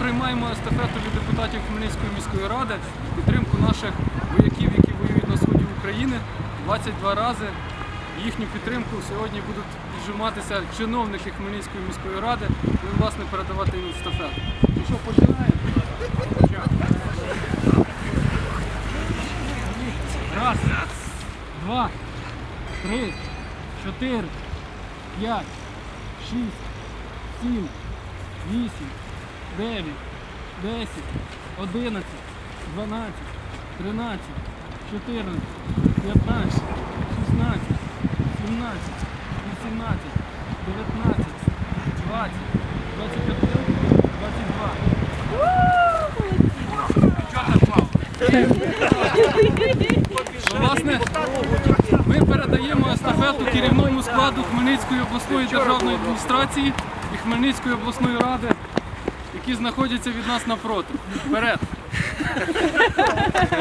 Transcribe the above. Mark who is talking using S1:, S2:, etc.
S1: приймаємо естафету від депутатів Хмельницької міської ради в підтримку наших вояків, які воюють на сході України 22 рази. Їхню підтримку сьогодні будуть віджиматися чиновники Хмельницької міської ради і власне передавати їм естафету. Ну що, починаємо? Раз, два, три, чотири, п'ять, шість, сім, вісім, дев'ять, десять, одинадцять, дванадцять, тринадцять, чотирнадцять, п'ятнадцять, шістнадцять, сімнадцять, вісімнадцять, дев'ятнадцять, двадцять, двадцять один, двадцять два. Власне, ми передаємо естафету керівному складу Хмельницької обласної державної адміністрації і Хмельницької обласної ради, які знаходяться від нас напроти. Вперед!